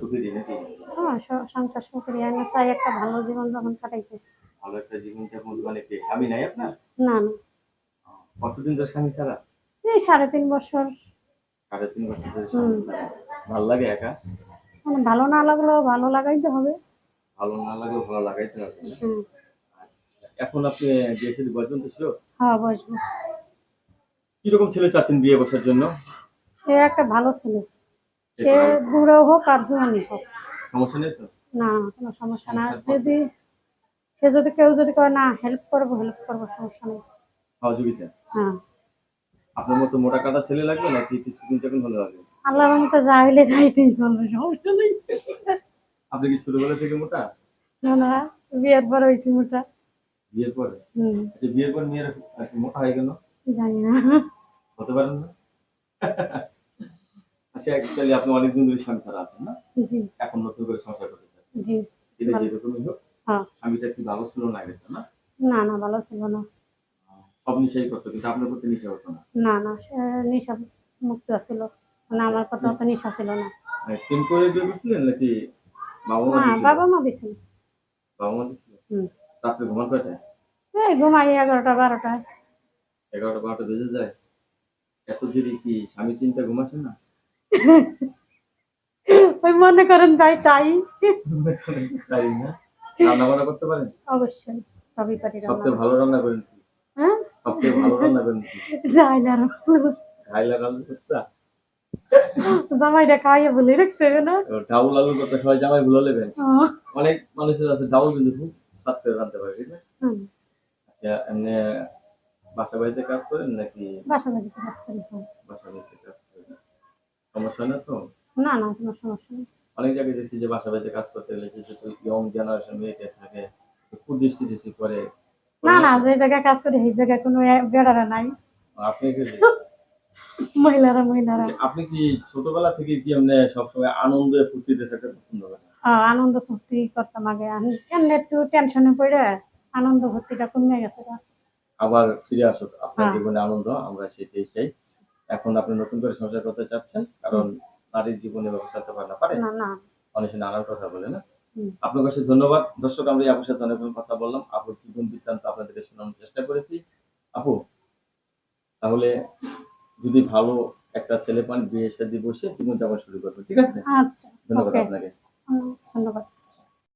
হ্যাঁ সংসার আমি চাই একটা ভালো জীবন যাপন কাটাইতে। ভালো একটা জীবন যাপন মানে কি স্বামী নাই আপনার? না না। কতদিন ধরে স্বামী ছাড়া? এই সাড়ে তিন বছর। সাড়ে তিন বছর ধরে স্বামী ছাড়া। ভালো লাগে একা? মানে ভালো না লাগলেও ভালো লাগাইতে হবে। ভালো না লাগলেও ভালো লাগাইতে হবে। এখন আপনি বিয়ে সাথে বয়স তো ছিল? হ্যাঁ বসবো কীরকম ছেলে চাচ্ছেন বিয়ে বসার জন্য? সে একটা ভালো ছেলে। সে বুড়ো হোক আর জোয়ানি হোক। সমস্যা নেই তো? না কোনো সমস্যা না। যদি সে যদি কেউ যদি কয় না হেল্প করব হেল্প করব সমস্যা নেই। সহযোগিতা? হ্যাঁ। আপনার মতো মোটা কাটা ছেলে লাগবে নাকি একটু চিকন চাকন হলে লাগবে আল্লাহর মতো যা হইলে যাইতেই চলবে সমস্যা নেই। আপনি কি ছোটবেলা থেকে মোটা? না না বিয়ের পর হয়েছি মোটা। বিয়ের পরে? আচ্ছা বিয়ের পর মেয়েরা মোটা হয়ে গেল জানি না। হতে পারেন না। আচ্ছা তাহলে আপনি অনেকদিন ধরে স্বামী ছাড়া আছেন না? জি। এখন নতুন করে সংসার করতে চাচ্ছেন জি। ছেলে ভালো। যেরকমই হোক হ্যাঁ। স্বামীটা কি ভালো ছিল না না? না না ভালো ছিল না। সব নিশাই করতো কিন্তু আপনার প্রতি নিশা করতো না? না না নেশা মুক্ত ছিল। মানে আমার কথা অত নেশা ছিল না। মানে প্রেম করে বিয়ে করছিলেন নাকি বাবা মা বাবা মা দিছিল বাবা মা দিয়েছিল? হুম। রাত্রে ঘুমান কয়টায়? এই ঘুমাই এগারোটা বারোটায়। এগারোটা বারোটা বেজে যায়। এত দেরি কি স্বামী চিন্তা ঘুমাচ্ছেন না? ওই মনে করেন তাই তাই। না? রান্না বান্না করতে পারেন? অবশ্যই সবই পারি সবথেকে ভালো রান্না করেন হ্যাঁ? সবথেকে ভালো রান্না করেন করতে? জামাইটা খাইয়ে বলে রাখতে হবে না? ডাউল আলু করতে সবাই জামাই ভুলে নেবেন অনেক মানুষের আছে ডাউল কিন্তু খুব স্বাদ করে রান্নতে পারে ঠিক না? আচ্ছা এমনি বাসা বাড়িতে কাজ করেন নাকি? বাসা বাড়িতে কাজ করি হ্যাঁ। বাসা বাড়িতে কাজ করেন? সমস্যা না তো? না না কোনো সমস্যা নেই। অনেক জায়গায় দেখছি যে বাসা বাড়িতে কাজ করতে গেলে যে ইয়ং জেনারেশন মেয়েটা থাকে খুব দৃষ্টি দৃষ্টি করে না না যে জায়গায় কাজ করি সেই জায়গায় কোনো বেড়ারা নাই। আপনি কি মহিলারা মহিলারা। আচ্ছা, আপনি কি ছোটবেলা থেকে কি এমনি সবসময় আনন্দে ফুর্তিতে থাকতে পছন্দ করেন? হ্যাঁ, আনন্দ ফুর্তি করতাম আগে। আন- এমনি একটু টেনশনে পড়ে আনন্দ ফুর্তিটা কমে গেছে। আবার ফিরে আসুক আপনার হ্যাঁ। জীবনে আনন্দ আমরা সেটাই চাই। এখন আপনি নতুন করে সংসার করতে চাচ্ছেন কারণ নারীর জীবনে এভাবে চলতে পারে না পারে। না না। অনেক নানান কথা বলে না? আপনার কাছে ধন্যবাদ। দর্শক আমরা আপুর সাথে অনেকক্ষণ কথা বললাম। আপুর জীবন বৃত্তান্ত আপনাদেরকে শোনানোর চেষ্টা করেছি। আপু তাহলে যদি ভালো একটা ছেলে পান বিয়ে সাথে বসে জীবন যাপন শুরু করব ঠিক আছে? আচ্ছা ধন্যবাদ আপনাকে। ধন্যবাদ।